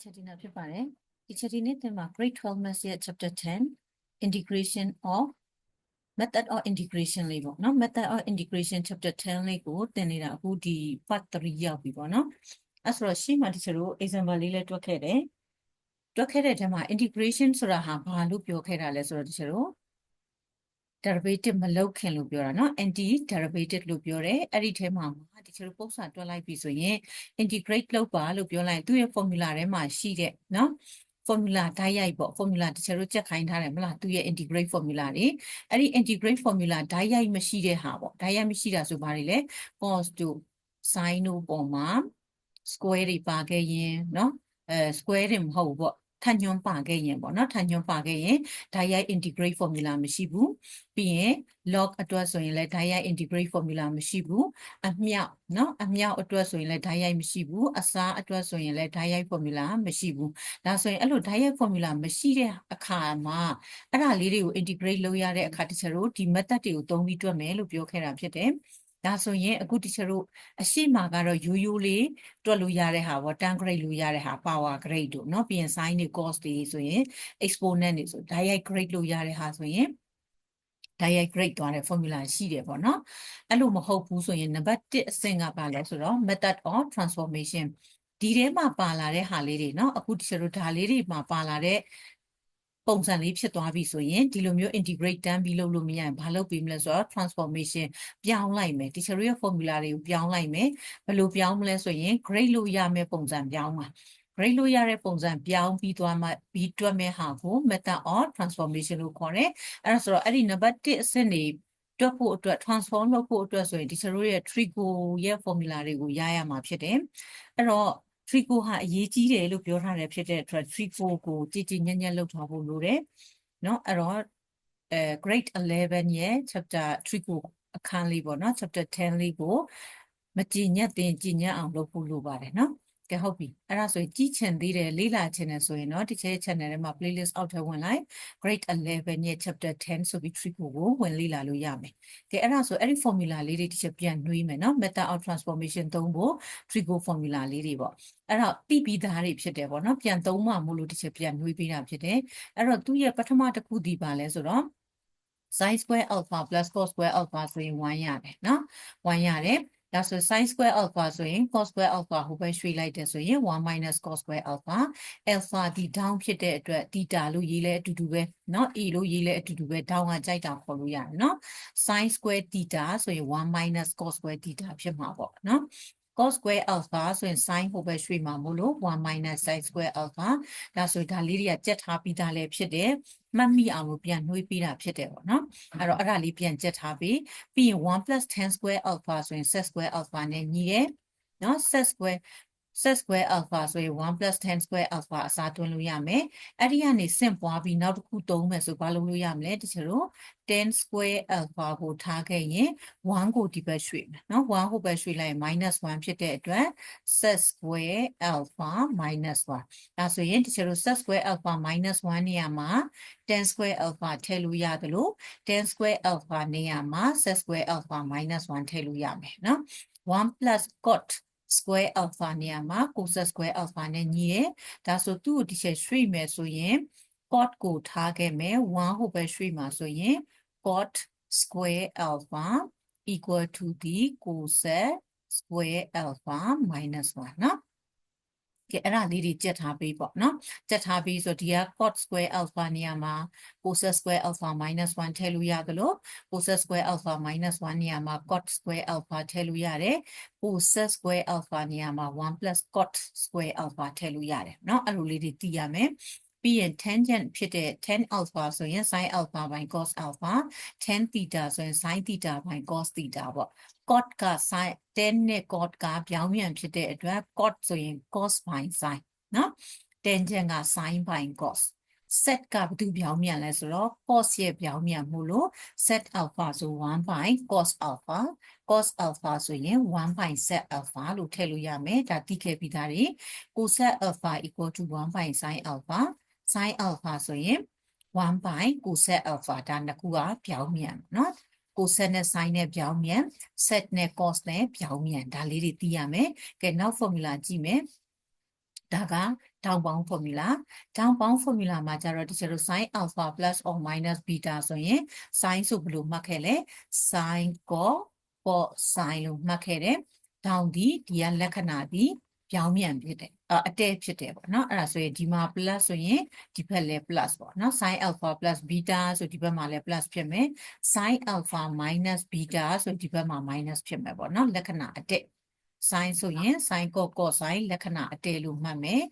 teacher ဒီနာဖြစ်ပါတယ် teacher ဒီနေ့သင်မှာ grade 12 maths ရဲ့ chapter 10 integration of method of integration လေးပေါ့နော် method of integration chapter 10လေးကိုသင်နေတာအခုဒီ part 3ရောက်ပြီပေါ့နော်အဲ့ဆိုတော့ရှေ့မှာ teacher တို့ example လေးလည်းတွက်ခဲ့တယ်တွက်ခဲ့တဲ့ထဲမှာ integration ဆိုတာဟာဘာလို့ပြောခဲ့တာလဲဆိုတော့ teacher တို့ derivative မလုပ်ခင်လို့ပြောတာเนาะ anti derivative လို့ပြောတယ်အဲ့ဒီထဲမှာဒီချေတို့ပုံစံတွက်လိုက်ပြီဆိုရင် integrate လုပ်ပါလို့ပြောလိုက်ရင်သူ့ရဲ့ formula ထဲမှာရှိတဲ့เนาะ formula ဓာတ်ရိုက်ပေါ့ formula တချို့တို့ကြက်ခိုင်းထားတယ်မလားသူရဲ့ integrate formula တွေအဲ့ဒီ integrate formula ဓာတ်ရိုက်မရှိတဲ့ဟာပေါ့ဓာတ်ရိုက်မရှိတာဆိုဘာတွေလဲ cos တို့ sin တို့ပေါ်မှာ square တွေပါခဲ့ရင်เนาะအဲ square တွေမဟုတ်ဘူးပေါ့ ထညွန်ပါခဲ့ရင်ပေါ့နော်ထညွန်ပါခဲ့ရင် diet integrate formula မရှိဘူးပြီးရင် log အတွက်ဆိုရင်လည်း diet integrate formula မရှိဘူးအမြောက်နော်အမြောက်အတွက်ဆိုရင်လည်း diet မရှိဘူးအစားအတွက်ဆိုရင်လည်း diet formula မရှိဘူးဒါဆိုရင်အဲ့လို diet formula မရှိတဲ့အခါမှာအဲ့ဒါလေးတွေကို integrate လုပ်ရတဲ့အခါတချို့ဒီ method တွေကိုသုံးပြီးတွက်မယ်လို့ပြောခဲ့တာဖြစ်တယ် ဒါဆိုရင်အခုတချို့တို့အရှိမကတော့ရိုးရိုးလေးတွက်လို့ရတဲ့ဟာပေါ့10 grade လို့ရတဲ့ဟာ power grade တို့เนาะပြီးရင် sin တွေ cos တွေဆိုရင် exponent တွေဆို direct grade လို့ရတဲ့ဟာဆိုရင် direct grade သွားတဲ့ formula ရှိတယ်ပေါ့နော်အဲ့လိုမဟုတ်ဘူးဆိုရင်နံပါတ်1အဆင့်ကပါလဲဆိုတော့ method of transformation ဒီထဲမှာပါလာတဲ့ဟာလေးတွေเนาะအခုတချို့တို့ဒါလေးတွေမှာပါလာတဲ့ ပုံစံလေးဖြစ်သွားပြီဆိုရင်ဒီလိုမျိုး integrate တန်းပြီးလုပ်လို့မရရင်ဘာလုပ်ပြီးမလဲဆိုတော့ transformation ပြောင်းလိုက်မယ် teacher ရဲ့ formula တွေကိုပြောင်းလိုက်မယ်ဘယ်လိုပြောင်းမလဲဆိုရင် grade လို့ရမယ့်ပုံစံပြောင်းမှာ grade လို့ရတဲ့ပုံစံပြောင်းပြီးသွားမှပြီးတွက်မဲ့ဟာကို method of transformation လို့ခေါ်တယ်အဲ့ဒါဆိုတော့အဲ့ဒီ number 1အဆင့်နေတွက်ဖို့အတွက် transform လုပ်ဖို့အတွက်ဆိုရင် teacher ရဲ့ trigo ရဲ့ formula တွေကိုရရမှာဖြစ်တယ်အဲ့တော့ trigo ဟာအရေးကြီးတယ်လို့ပြောထားတယ်ဖြစ်တဲ့အတွက် trigo ကိုကြည်ကြည်ညက်ညက်လုပ်ထားဖို့လိုတယ်เนาะအဲ့တော့အဲ grade 11ရဲ့ chapter trigo အခန်းလေးပေါ့เนาะ chapter 10လေးကိုမကြည်ညက်တင်ကြည်ညက်အောင်လုပ်ဖို့လိုပါတယ်เนาะ ကဲဟုတ်ပြီအဲ့ဒါဆိုရင်ကြည့်ချင်သေးတယ်လေ့လာချင်တယ်ဆိုရင်တော့ဒီချဲ channel ထဲမှာ playlist အောက်ထဲဝင်လိုက် grade 11ရဲ့ chapter 10ဆိုပြီး trick ကိုဝင်လေ့လာလို့ရမယ်ကဲအဲ့ဒါဆိုအဲ့ဒီ formula လေးတွေဒီချက်ပြန်နှွေးမယ်နော် method of transformation သုံးဖို့ trick formula လေးတွေပေါ့အဲ့တော့တိပြီးသားတွေဖြစ်တယ်ပေါ့နော်ပြန်သုံးမှမို့လို့ဒီချက်ပြန်နှွေးပေးတာဖြစ်တယ်အဲ့တော့သူ့ရဲ့ပထမတစ်ခုဒီပါလဲဆိုတော့ sin square alpha plus cos square alpha ဆိုရင်1ရတယ်နော်1ရတယ် ဒါဆို sin square alpha ဆိုရင် cos square alpha ဟိုဘက်ရွှေ့လိုက်တယ်ဆိုရင်1 cos square alpha alpha ဒီ down ဖြစ်တဲ့အတွက် theta လို့ရေးလဲအတူတူပဲเนาะ a လို့ရေးလဲအတူတူပဲ down ကကြိုက်တာခေါ်လို့ရတယ်เนาะ sin square theta ဆိုရင်1 cos square theta ဖြစ်မှာပေါ့เนาะ cos square alpha ဆိုရင် sin ဟိုဘက်ရွှေ့မှာမို့လို့1 sin square alpha ဒါဆိုဒါလေးတွေကကြက်ထားပြီးသားလည်းဖြစ်တယ်မှတ်မိအောင်လို့ပြန်နှွေးပေးတာဖြစ်တယ်ပေါ့နော်အဲ့တော့အဲ့ဒါလေးပြန်ကြက်ထားပြီးပြီးရင်1 10 square alpha ဆိုရင် set square alpha နဲ့ညီတယ်နော် set square set square alpha ဆိုရင်1 10 square alpha အစားတွန်းလို့ရမယ်အဲ့ဒီကနေဆင့်ပွားပြီးနောက်တစ်ခုသုံးမယ်ဆိုဘာလုပ်လို့ရမလဲတချို့တို့10 square alpha ကိုထားခဲ့ရင်1ကိုဒီဘက်ရွှေ့မယ်နော်1ဟိုဘက်ရွှေ့လိုက်ရင် -1 ဖြစ်တဲ့အတွက် set square alpha -1 ဒါဆိုရင်တချို့တို့ set square alpha -1 နေရာမှာ10 square alpha ထည့်လို့ရတယ်လို့10 square alpha နေရာမှာ set square alpha -1 ထည့်လို့ရမယ်နော်1 plus cot square alpha နေရာမှာ cos square alpha နဲ့ညီရယ်ဒါဆိုသူ့ကိုဒီချက်ရွှေ့မယ်ဆိုရင် cot ကိုထားခဲ့မယ်1ဟိုပဲရွှေ့မှာဆိုရင် cot square alpha equal to the cos square alpha minus 1เนาะ ကဲအဲ့ဒါလေးတွေကြက်ထားပေးပေါ့နော်ကြက်ထားပြီးဆိုဒီက cot square alpha နေရာမှာ cosec square alpha minus 1ထည့်လို့ရသလို cosec square alpha minus 1နေရာမှာ cot square alpha ထည့်လို့ရတယ် cosec square alpha နေရာမှာ1 cot square alpha ထည့်လို့ရတယ်နော်အဲ့လိုလေးတွေသိရမယ်ပြီးရင် tangent ဖြစ်တဲ့10 alpha ဆိုရင် sin alpha by cos alpha 10 theta ဆိုရင် sin theta by cos theta ပေါ့ cot က sin 10နဲ့ cot ကပြောင်းပြန်ဖြစ်တဲ့အတွက် cot ဆိုရင် cos ဘိုင် sin နော် tangent က sin ဘိုင် cos set ကဘာတူပြောင်းမြန်လဲဆိုတော့ cos ရဲ့ပြောင်းမြန်မှုလို့ set alpha ဆို1 by cos alpha cos alpha ဆိုရင်1 by set alpha လို့ထည့်လို့ရမယ်ဒါသိခဲ့ပြီးသားတွေ cos alpha equal to 1 by sin alpha sin alpha ဆိုရင်1 by cos alpha ဒါနှစ်ခုကပြောင်းမြန်เนาะ cos နဲ့ sin နဲ့ပြောင်းမြန် set နဲ့ cos နဲ့ပြောင်းမြန်ဒါလေးတွေသိရမယ်ကဲနောက် formula ကြည့်မယ်ဒါက down bound formula down bound formula မှာကျတော့ဒီကျတော့ sin alpha plus or minus beta ဆိုရင် sin ဆိုဘယ်လိုမှတ်ခဲ့လဲ sin cos cos sin လို့မှတ်ခဲ့တယ် down ဒီဒီကလက္ခဏာဒီ ပြောင်းပြန်ဖြစ်တယ်အအတဲ့ဖြစ်တယ်ပေါ့နော်အဲ့ဒါဆိုရင်ဒီမှာ plus ဆိုရင်ဒီဘက်လည်း plus ပေါ့နော် sin alpha plus beta ဆိုဒီဘက်မှာလည်း plus ဖြစ်မယ် sin alpha minus beta ဆိုဒီဘက်မှာ minus ဖြစ်မယ်ပေါ့နော်လက္ခဏာအတဲ့ sin ဆိုရင် sin cos cos sin လက္ခဏာအတဲလို့မှတ်မယ်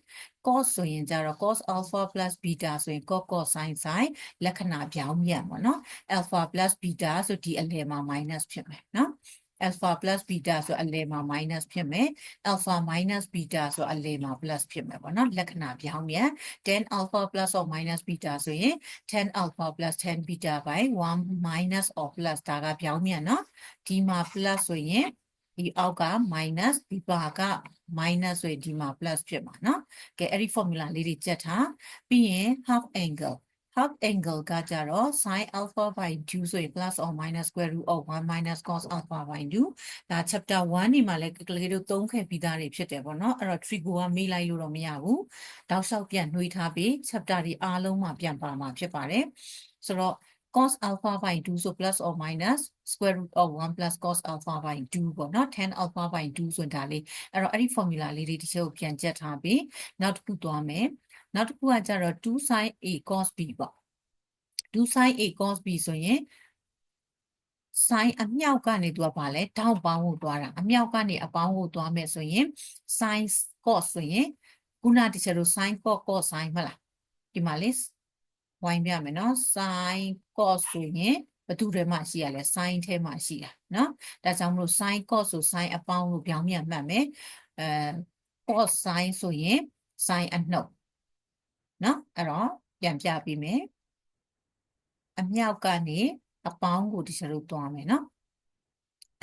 cos ဆိုရင်ကျတော့ cos alpha plus beta ဆိုရင် cos cos sin sin လက္ခဏာပြောင်းပြန်ပေါ့နော် alpha plus beta ဆိုဒီအလယ်မှာ minus ဖြစ်မယ်နော် alpha plus beta ဆိုအလယ်မှာ minus ဖြစ်မယ် alpha minus beta ဆိုအလယ်မှာ plus ဖြစ်မယ်ပေါ့နော်လက္ခဏာပြောင်းပြန် 10 alpha plus or minus beta ဆိုရင်10 alpha plus 10 beta by 1 minus or plus ဒါကပြောင်းပြန်နော်ဒီမှာ plus ဆိုရင်ဒီအောက်က minus ဒီပါက minus ဆိုရင်ဒီမှာ plus ဖြစ်မှာเนาะကဲအဲ့ဒီ formula လေးတွေကြက်ထားပြီးရင် half angle half angle ကကြတော့ sin alpha by 2ဆိုရင် plus or minus square root of 1 minus cos alpha by 2ဒါ chapter 1နေမှာလဲ calculator သုံးခဲ့ပြီးသားတွေဖြစ်တယ်ပေါ့နော်အဲ့တော့ trigo ကမေးလိုက်လို့တော့မရဘူးတောက်လျှောက်ပြန်နှွေးထားပြီး chapter တွေအားလုံးမှာပြန်ပါမှာဖြစ်ပါတယ်ဆိုတော့ cos alpha by 2ဆို plus or minus square root of 1 plus cos alpha by 2ပေါ့နော် tan alpha by 2ဆိုတာလေးအဲ့တော့အဲ့ဒီ formula လေးတွေတစ်ချက်ကိုပြန်ချက်ထားပြီးနောက်တစ်ခုသွားမယ် နောက်တစ်ခုကကြတော့2 sin a cos b ပေါ့2 sin a cos b ဆိုရင် sin အမြောက်ကနေသူကပါလဲတောင်းပေါင်းကိုသွားတာအမြောက်ကနေအပေါင်းကိုသွားမယ်ဆိုရင် sin cos ဆိုရင်ခုနတချို့တို့ sin cos cos sin မလားဒီမှာလေးဝိုင်းပြမယ်နော် sin cos ဆိုရင်ဘသူတွေမှရှိရလဲ sin ထဲမှာရှိတာနော်ဒါကြောင့်မလို့ sin cos ဆို sin အပေါင်းလို့ပြောင်းပြန်မှတ်မယ်အဲ cos sin ဆိုရင် sin အနှုတ် နော်အဲ့တော့ပြန်ပြပေးမယ်အမြောက်ကနေအပေါင်းကိုဒီစရုပ်သွားမယ်နော်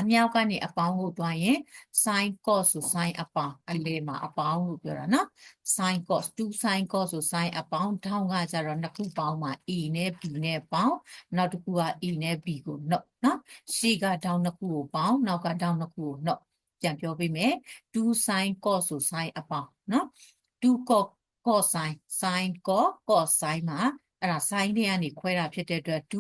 အမြောက်ကနေအပေါင်းကိုသွားရင် sin cos ဆို sin အပေါင်းအလေမှာအပေါင်းလို့ပြောတာနော် sin cos 2 sin cos ဆို sin အပေါင်းထောင်းကကြတော့နှစ်ခုပေါင်းမှာ e နဲ့ b နဲ့ပေါင်းနောက်တစ်ခုက e နဲ့ b ကိုနှုတ်နော်ရှေ့ကထောင်းနှစ်ခုကိုပေါင်းနောက်ကထောင်းနှစ်ခုကိုနှုတ်ပြန်ပြောပေးမယ်2 sin cos ဆို sin အပေါင်းနော်2 cos cos sin sin cos cos sin မှာအဲ့ဒါ sin တွေကနေခွဲတာဖြစ်တဲ့အတွက်2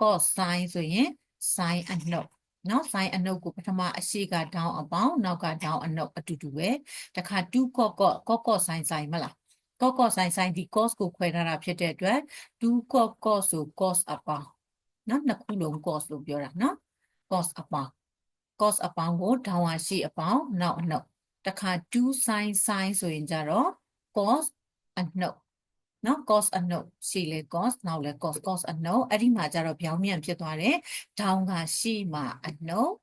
cos sin ဆိုရင် sin အနှုတ်နော် sin အနှုတ်ကိုပထမအရှိက down အပေါင်းနောက်က down အနှုတ်အတူတူပဲတခါ2 cos cos cos cos sin sin မလား cos cos sin sin ဒီ cos ကိုခွဲထားတာဖြစ်တဲ့အတွက်2 cos cos ဆို cos အပေါင်းနော်နှစ်ခုလုံး cos လို့ပြောတာနော် cos အပေါင်း cos အပေါင်းကို down အရှိအပေါင်းနောက်အနှုတ်တခါ2 sin sin ဆိုရင်ကြတော့ cos အနှုတ်နော် cos အနှုတ်ရှိလေ cos နောက်လေ cos cos အနှုတ်အဲ့ဒီမှာကျတော့ပြောင်းပြန်ဖြစ်သွားတယ် down ကရှိမှအနှုတ်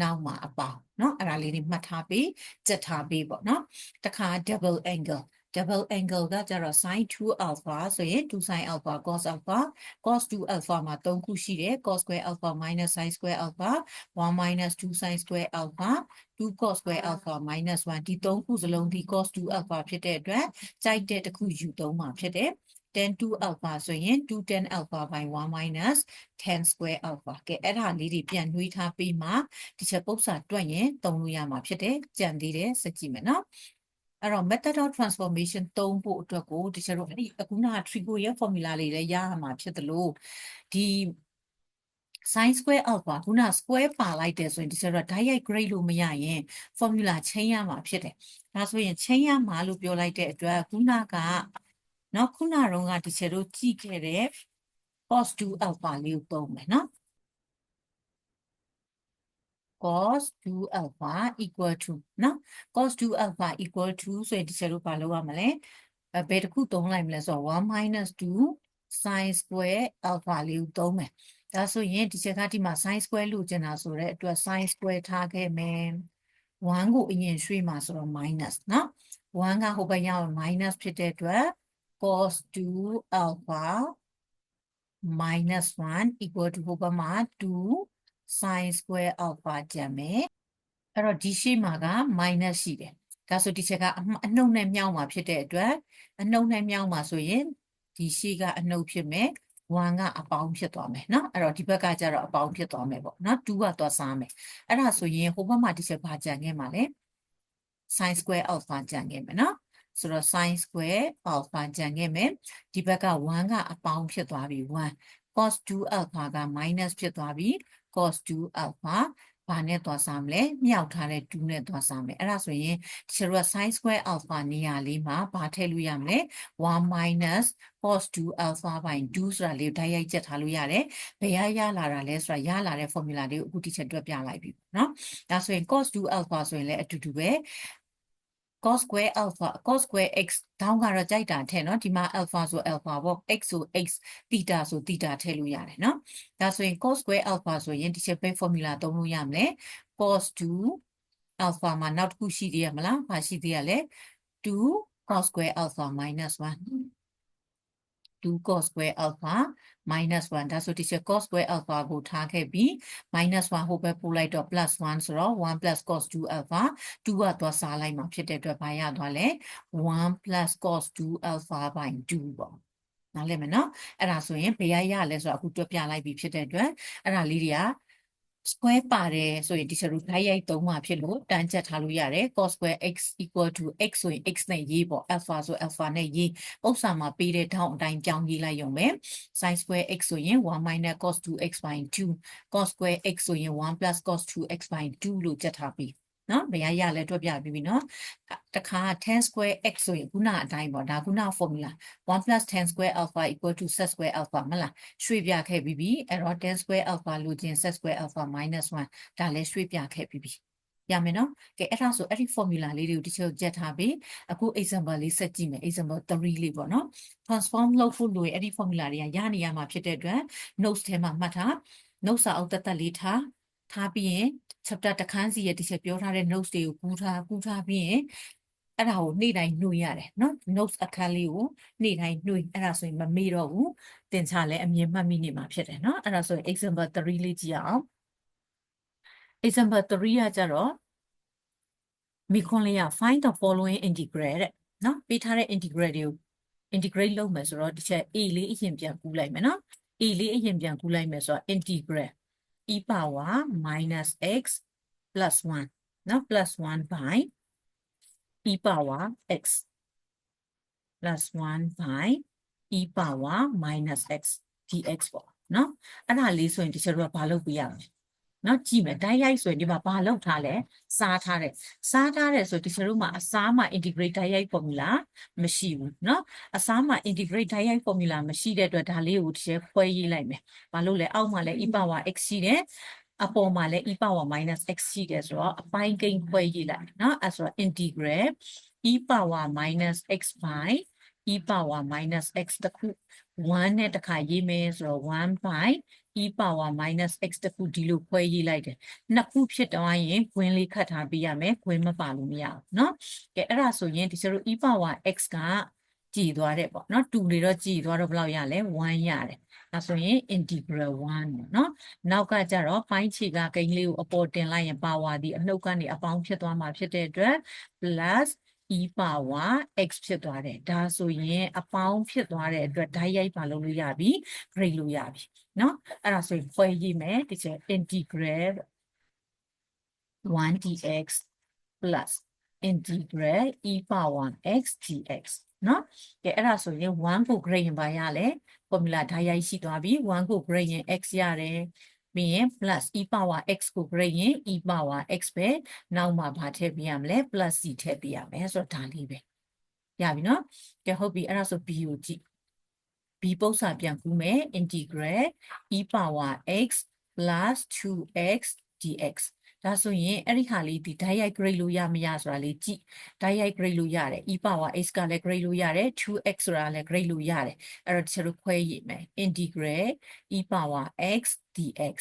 နောက်မှာအပေါင်းเนาะအဲ့ဒါလေးတွေမှတ်ထားပြီးကြက်ထားပြီးပေါ့เนาะတခါ double angle double angle ကကြတော့ sin 2 alpha ဆိုရင်2 sin alpha cos alpha cos 2 alpha မှာ3ခုရှိတယ် cos square alpha minus sin square alpha 1 minus 2 sin square alpha 2 cos square alpha minus 1ဒီ3ခုစလုံးဒီ cos 2 alpha ဖြစ်တဲ့အတွက်ကြိုက်တဲ့တစ်ခုယူသုံးမှာဖြစ်တယ်10 2 alpha ဆိုရင်2 10 alpha by 1 minus 10 square alpha ကဲအဲ့ဒါလေးတွေပြန်နှွေးထားပြီးမှဒီချက်ပု္ပ္ပစာတွက်ရင်သုံးလို့ရမှာဖြစ်တယ်ကြံသေးတယ်စကြည့်မယ်နော် အဲ့တော့ method of transformation သုံးဖို့အတွက်ကိုတချို့အဲ့ဒီအခုနက trigo ရဲ့ formula လေးလည်းရရမှာဖြစ်သလိုဒီ sin square alpha ခုန square ပါလိုက်တယ်ဆိုရင်ဒီကျတော့ direct grade လို့မရရင် formula ချိန်ရမှာဖြစ်တယ်ဒါဆိုရင်ချိန်ရမှာလို့ပြောလိုက်တဲ့အတွက်ခုနကနော်ခုနတုန်းကဒီကျတော့ကြည့်ခဲ့တဲ့ cos 2 alpha လေးကိုသုံးမယ်နော် cos 2 alpha equal to နော် cos 2 alpha equal to ဆိုရင်ဒီချက်လို့ဘာလုပ်ရမလဲအဲဘယ်တစ်ခုသုံးလိုက်မလဲဆိုတော့1 minus 2 sin square alpha လေးကိုသုံးမယ်ဒါဆိုရင်ဒီချက်ကဒီမှာ sin square လို့ကျင်တာဆိုတော့အတွက် sin square ထားခဲ့မယ်1ကိုအရင်ရွှေ့မှာဆိုတော့ minus နော်1ကဟိုဘက်ရောက် minus ဖြစ်တဲ့အတွက် cos 2 alpha minus 1 equal to ဟိုဘက်မှာ2 sin square alpha ကျန်မယ်အဲ့တော့ဒီရှိမှာက minus ရှိတယ်ဒါဆိုဒီချက်ကအနှုတ်နဲ့မြောက်မှာဖြစ်တဲ့အတွက်အနှုတ်နဲ့မြောက်မှာဆိုရင်ဒီရှိကအနှုတ်ဖြစ်မယ်1ကအပေါင်းဖြစ်သွားမယ်เนาะအဲ့တော့ဒီဘက်ကကျတော့အပေါင်းဖြစ်သွားမယ်ပေါ့เนาะ2ကသွားစားမယ်အဲ့ဒါဆိုရင်ဟိုဘက်မှာဒီချက်ဘာကြံခဲ့မှာလဲ sin square alpha ကျန်ခဲ့မယ်နော် ဆိုတော့ sin square alpha ကျန်ခဲ့မယ်ဒီဘက်က1ကအပေါင်းဖြစ်သွားပြီ1 cos 2 alpha က minus ဖြစ်သွားပြီ cos 2 alpha ဘာနဲ့သွားစားမလဲမြောက်ထားတဲ့2နဲ့သွားစားမယ်အဲ့ဒါဆိုရင်တချို့က sin square alpha နေရာလေးမှာဘာထည့်လို့ရမလဲ1 minus cos 2 alpha by 2ဆိုတာလေးကိုဓာတ်ရိုက်ချက်ထားလို့ရတယ်ဘယ်ရရလာတာလဲဆိုတာရလာတဲ့ formula လေးကိုအခုတိချက်တွက်ပြလိုက်ပြီเนาะဒါဆိုရင် cos 2 alpha ဆိုရင်လည်းအတူတူပဲ cos square alpha cos square x ဒေါင်းကတော့ကြိုက်တာထဲเนาะဒီမှာ alpha ဆို alpha ပေါ့ x ဆို x theta ဆို theta ထည့်လို့ရတယ်เนาะဒါဆိုရင် cos square alpha ဆိုရင်ဒီချက်ပဲ formula သုံးလို့ရမယ် cos 2 alpha မှာနောက်တစ်ခုရှိသေးရမလားဘာရှိသေးရလဲ2 cos square alpha minus 1 2 cos square alpha minus 1ဒါဆိုဒီချက် cos square alpha ကိုထားခဲ့ပြီး minus 1ဟိုဘက်ပို့လိုက်တော့ plus 1ဆိုတော့1 plus cos 2 alpha 2ကသွားစားလိုက်မှာဖြစ်တဲ့အတွက်ဘာရသွားလဲ1 plus cos 2 alpha by 2ပေါ့နားလည်မယ်နော်အဲ့ဒါဆိုရင်ဘယ်ရရလဲဆိုတော့အခုတွက်ပြလိုက်ပြီဖြစ်တဲ့အတွက်အဲ့ဒါလေးတွေက square ပါတယ်ဆိုရင်ဒီချက်တို့ဓာတ်ရိုက်သုံးမှာဖြစ်လို့တန်းချက်ထားလို့ရတယ် cos square x equal to x ဆိုရင် x နဲ့ရေးပေါ့ alpha ဆို alpha နဲ့ရေးဥစ္စာမှာပေးတဲ့ထောင်းအတိုင်းပြောင်းရေးလိုက်ရုံပဲ sin square x ဆိုရင်1 minus cos 2x by 2 cos square x ဆိုရင်1 plus cos 2x by 2လို့ချက်ထားပြီး နော်ဘယ်ရရလဲတွက်ပြပြီးပြီနော်တခါ10 square x ဆိုရင်ခုနအတိုင်းပေါ့ဒါခုန formula 1 plus 10 square alpha equal to set square alpha မလားရွှေ့ပြခဲ့ပြီးပြီအဲ့တော့10 square alpha လို့ချင်း set square alpha minus 1ဒါလည်းရွှေ့ပြခဲ့ပြီးပြီရမယ်နော်ကဲအဲ့ဒါဆိုအဲ့ဒီ formula လေးတွေကိုတစ်ချက်ကြက်ထားပြီးအခု example လေးဆက်ကြည့်မယ် example 3လေးပေါ့နော် transform လုပ်ဖို့လိုရင်အဲ့ဒီ formula တွေကရနေရမှာဖြစ်တဲ့အတွက် notes ထဲမှာမှတ်ထား notes စာအုပ်တက်တက်လေးထား ထားပြီးရင် chapter တစ်ခန်းစီရဲ့တစ်ချက်ပြောထားတဲ့ notes တွေကိုကူးထားကူးထားပြီးရင်အဲ့ဒါကိုနေ့တိုင်းနှွေရတယ်နော် notes အခန်းလေးကိုနေ့တိုင်းနှွေအဲ့ဒါဆိုရင်မမေ့တော့ဘူးသင်ချလဲအမြင်မှတ်မိနေမှာဖြစ်တယ်နော်အဲ့ဒါဆိုရင် example 3လေးကြည့်အောင် example 3ကကြတော့မိခွန်းလေးက find the following integral တဲ့နော်ပေးထားတဲ့ integral တွေကို integrate လုပ်မယ်ဆိုတော့တစ်ချက် a လေးအရင်ပြန်ကူးလိုက်မယ်နော် a လေးအရင်ပြန်ကူးလိုက်မယ်ဆိုတော့ integral e power minus x plus 1နော် plus 1 by e power x plus 1 by e power minus x dx ပေါ့နော်အဲ့ဒါလေးဆိုရင်တချို့ကဘာလုပ်ပြရမလဲ နော်ကြည့်မယ်တိုင်းရိုက်ဆိုရင်ဒီမှာဘာလုပ်ထားလဲစားထားတယ်စားထားတယ်ဆိုတချို့တို့မှာအစားမှာ integrate တိုင်းရိုက် formula မရှိဘူးနော်အစားမှာ integrate တိုင်းရိုက် formula မရှိတဲ့အတွက်ဒါလေးကိုတစ်ချက်ခွဲရေးလိုက်မယ်ဘာလို့လဲအောက်မှာလဲ e power x ရှိတယ်အပေါ်မှာလည်း e power minus x ရှိတယ်ဆိုတော့အပိုင်းကိန်းခွဲရေးလိုက်နော်အဲဆိုတော့ integral e power minus x by e power minus x တခု1နဲ့တခါရေးမယ်ဆိုတော့1 by e power minus x တခုဒီလိုခွဲရေးလိုက်တယ်နှစ်ခုဖြစ်တော့ရင်ခွင်းလေးခတ်ထားပေးရမယ်ခွင်းမပါလို့မရဘူးเนาะကဲအဲ့ဒါဆိုရင်ဒီကျတို့ e power x ကကြည်သွားတယ်ပေါ့เนาะ2လေတော့ကြည်သွားတော့ဘယ်လောက်ရလဲ1ရတယ်ဒါဆိုရင် integral 1ပေါ့เนาะနောက်ကကြတော့ပိုင်းခြေကကိန်းလေးကိုအပေါ်တင်လိုက်ရင် power ဒီအနှုတ်ကနေအပေါင်းဖြစ်သွားမှာဖြစ်တဲ့အတွက် plus e power x ဖြစ်သွားတယ်ဒါဆိုရင်အပေါင်းဖြစ်သွားတဲ့အတွက်ဓာတ်ရိုက်ပါလုပ်လို့ရပြီ grade လို့ရပြီเนาะအဲ့ဒါဆိုရင်ခွဲရေးမယ်ဒီချက် integral 1 dx plus integral e power x dx เนาะကဲအဲ့ဒါဆိုရင်1ကို grade ရင်ပါရလဲ formula ဓာတ်ရိုက်ရှိသွားပြီ1ကို grade ရင် x ရတယ် ပြီးရင် plus e power x ကို grade ရင် e power x ပဲနောက်မှာဗာထည့်ပြရမလဲ plus c ထည့်ပြရမယ်ဆိုတော့ဒါလေးပဲရပြီနော်ကဲဟုတ်ပြီအဲ့ဒါဆို b ကိုကြည့် b ပု္ပ္ပစာပြန်ကူးမယ် integral e power x plus 2x dx ဒါဆိုရင်အဲ့ဒီဟာလေးဒီ direct grade လို့ရမရဆိုတာလေးကြည့် direct grade လို့ရတယ် e power x ကလည်း grade လို့ရတယ် 2x ဆိုတာလည်း grade လို့ရတယ်အဲ့တော့ဒီလိုခွဲရမယ် integral e power x dx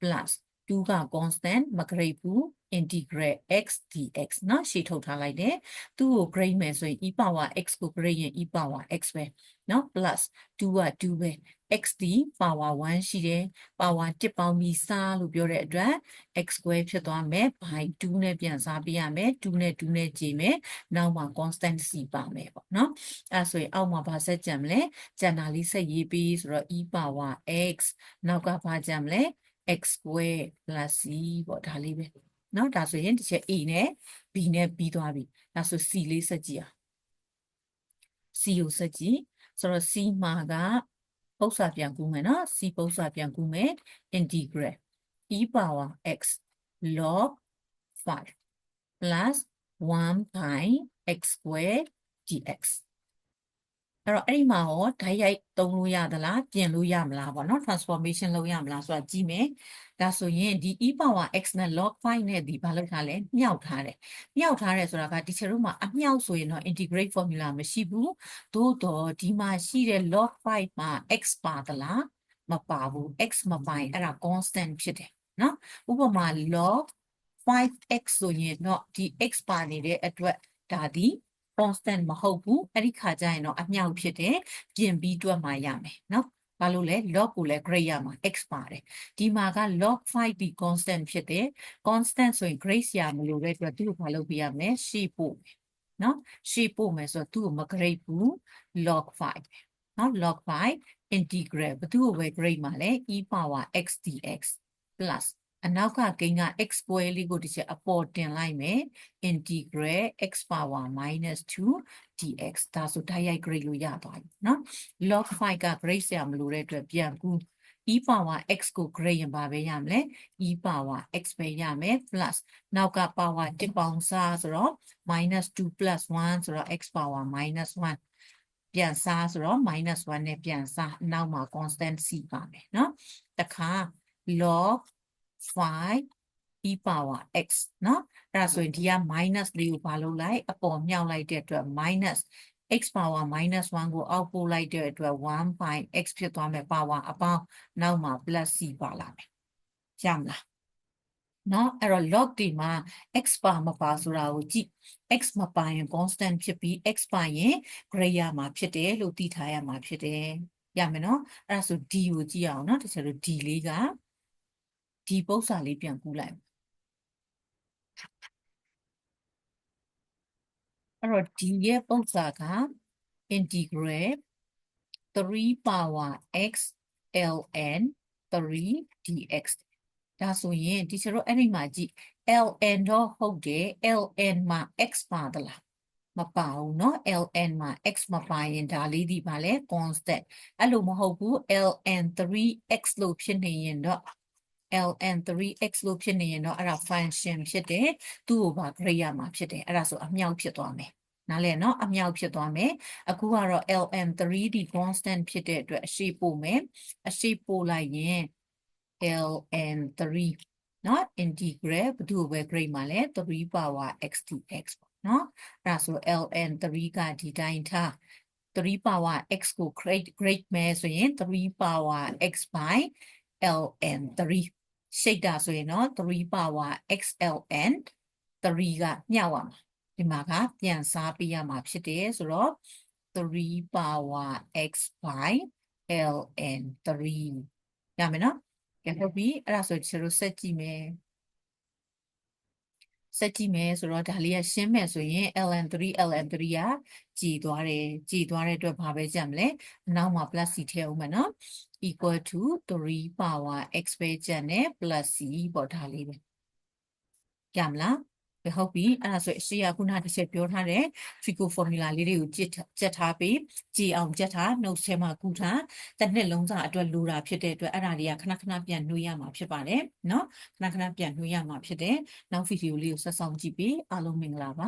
plus 2က constant မ grade ဘူး integral x dx နော်ရှင်းထုတ်ထားလိုက်တယ်သူ့ကို grade မယ်ဆိုရင် e power x ကို grade ရင် e power x ပဲနော် plus 2က2ပဲ x d power 1ရှိတယ် power 1ပေါင်းပြီးစားလို့ပြောတဲ့အတွက် x square ဖြစ်သွားမယ် by 2နဲ့ပြန်စားပြရမယ်2နဲ့2နဲ့ကြည့်မယ်နောက်မှာ constant c ပါမယ်ပေါ့เนาะအဲဆိုရင်အောက်မှာဘာဆက်ကြံမလဲကျန်တာလေးဆက်ရေးပြီးဆိုတော့ e power x နောက်ကဘာကြံမလဲ x square plus c ပေါ့ဒါလေးပဲ နော်ဒါဆိုရင်တစ်ချက် A နဲ့ B နဲ့ပြီးသွားပြီဒါဆို C လေးဆက်ကြည့်အောင် C ကိုဆက်ကြည့်ဆိုတော့ C မှာက ပု္ပ္ပစာပြန်ကူးမယ်နော် C ပု္ပ္ပစာပြန်ကူးမယ် integral e power x log 5 plus 1 by x squared dx အဲ့တော့အဲ့ဒီမှာရောဓာတ်ရိုက်သုံးလို့ရသလားပြင်လို့ရမလားပေါ့နော် transformation လုပ်ရမလားဆိုတာကြည့်မယ်ဒါဆိုရင်ဒီ e power x နဲ့ log 5နဲ့ဒီဘာလုပ်ထားလဲမြောက်ထားတယ်မြောက်ထားတယ်ဆိုတာကဒီချက်တို့မှာအမြောက်ဆိုရင်တော့ integrate formula မရှိဘူးသို့တော့ဒီမှာရှိတဲ့ log 5မှာ x ပါသလားမပါဘူး x မပါရင်အဲ့ဒါ constant ဖြစ်တယ်နော်ဥပမာ log 5x ဆိုရင်တော့ဒီ x ပါနေတဲ့အတွက်ဒါဒီ constant မဟုတ်ဘူးအဲ့ဒီခါကျရင်တော့အမြောက်ဖြစ်တယ်ပြင်ပြီးတွက်မှရမယ်နော်ဘာလို့လဲ log ကိုလည်း grade ရမှာ x ပါတယ်ဒီမှာက log 5ဒီ constant ဖြစ်တယ် constant ဆိုရင် grade ရမလို့တဲ့အတွက်သူ့ကိုဘာလုပ်ပြရမလဲရှေ့ပို့မယ်နော်ရှေ့ပို့မယ်ဆိုတော့သူ့ကိုမ grade ဘူး log 5နော် log 5 integral ဘသူ့ကိုပဲ grade မှာလဲ e power x dx plus အနောက်ကဂိမ်းက x square လေးကိုတစ်ချက်အပေါ်တင်လိုက်မယ် integral x power minus 2 dx ဒါဆိုဓာတ်ရိုက် grade လို့ရသွားပြီเนาะ log 5က grade ဆရာမလို့တဲ့အတွက်ပြန်ကူ e power x ကို grade ရင်ပါပဲရမလဲ e power x ပဲရမယ် plus နောက်က power 1ပေါင်းစားဆိုတော့ minus 2 plus 1ဆိုတော့ x power minus 1ပြန်စားဆိုတော့ minus 1နဲ့ပြန်စားနောက်မှာ constant c ပါမယ်เนาะတခါ log 5 e power x เนาะအဲ့ဒါဆိုရင်ဒီက minus လေးကိုဘာလုပ်လိုက်အပေါ်မြောက်လိုက်တဲ့အတွက် minus x power minus 1ကိုအောက်ပို့လိုက်တဲ့အတွက်1 by x ဖြစ်သွားမယ် power အပေါင်းနောက်မှာ plus c ပါလာမယ်ရမလားနော်အဲ့တော့ log ဒီမှာ x ပါမပါဆိုတာကိုကြည့် x မပါရင် constant ဖြစ်ပြီး x ပါရင် grade ရမှာဖြစ်တယ်လို့သိထားရမှာဖြစ်တယ်ရမယ်နော်အဲ့ဒါဆို d ကိုကြည့်အောင်နော်တခြားလို့ d လေးက ဒီပု္ပ္ပစာလေးပြန်ကူးလိုက်အဲ့တော့ဒီရဲ့ပု္ပ္ပစာက integral 3 power x ln 3 dx ဒါဆိုရင်ဒီကျတော့အဲ့ဒီမှာကြည့် ln တော့ဟုတ်တယ် ln မှာ x ပါသလားမပါဘူးเนาะ ln မှာ x မပါရင်ဒါလေးဒီပါလဲ constant အဲ့လိုမဟုတ်ဘူး ln 3x လို့ဖြစ်နေရင်တော့ ln 3x လို့ဖြစ်နေရင်တော့အဲ့ဒါ function ဖြစ်တယ်သူ့ကိုပါ grade ရမှာဖြစ်တယ်အဲ့ဒါဆိုအမြောက်ဖြစ်သွားမယ်နားလဲเนาะအမြောက်ဖြစ်သွားမယ်အခုကတော့ ln 3d constant ဖြစ်တဲ့အတွက်အရှိပို့မယ်အရှိပို့လိုက်ရင် ln 3เนาะ integral ဘယ်သူ့ကိုပဲ grade မှာလဲ3 power x dx ပေါ့เนาะအဲ့ဒါဆို ln 3ကဒီတိုင်းထား3 power x ကို grade grade မယ်ဆိုရင်3 power x by ln 3 ရှိတ်တာဆိုရင်တော့3 power xln 3ကမျှောက်ရမှာဒီမှာကပြန်စားပေးရမှာဖြစ်တယ်ဆိုတော့3 power x by ln 3ရမယ်နော်ကဲဟုတ်ပြီအဲ့ဒါဆိုကျတို့ဆက်ကြည့်မယ် ဆက်ကြည့်မယ်ဆိုတော့ဒါလေးကရှင်းမယ်ဆိုရင် ln3 ln3 ကကြည်သွားတယ်ကြည်သွားတဲ့အတွက်ဘာပဲကြံမလဲအနောက်မှာ plus c ထည့်အောင်မယ်နော် equal to 3 power x ပဲကြံတယ် plus c ပေါ့ဒါလေးပဲကြမလား ပဲဟုတ်ပြီအဲ့ဒါဆိုအရှိရခုနတစ်ချက်ပြောထားတဲ့ trigo formula လေးတွေကိုကြက်ကြက်ထားပြီးကြည်အောင်ကြက်ထားနှုတ်ထဲမှာကူထားတစ်နှစ်လုံးစာအတွက်လိုတာဖြစ်တဲ့အတွက်အဲ့ဒါတွေကခဏခဏပြန်နှွေးရမှာဖြစ်ပါတယ်เนาะခဏခဏပြန်နှွေးရမှာဖြစ်တယ်နောက်ဗီဒီယိုလေးကိုဆက်ဆောင်ကြည့်ပြီးအားလုံးမင်္ဂလာပါ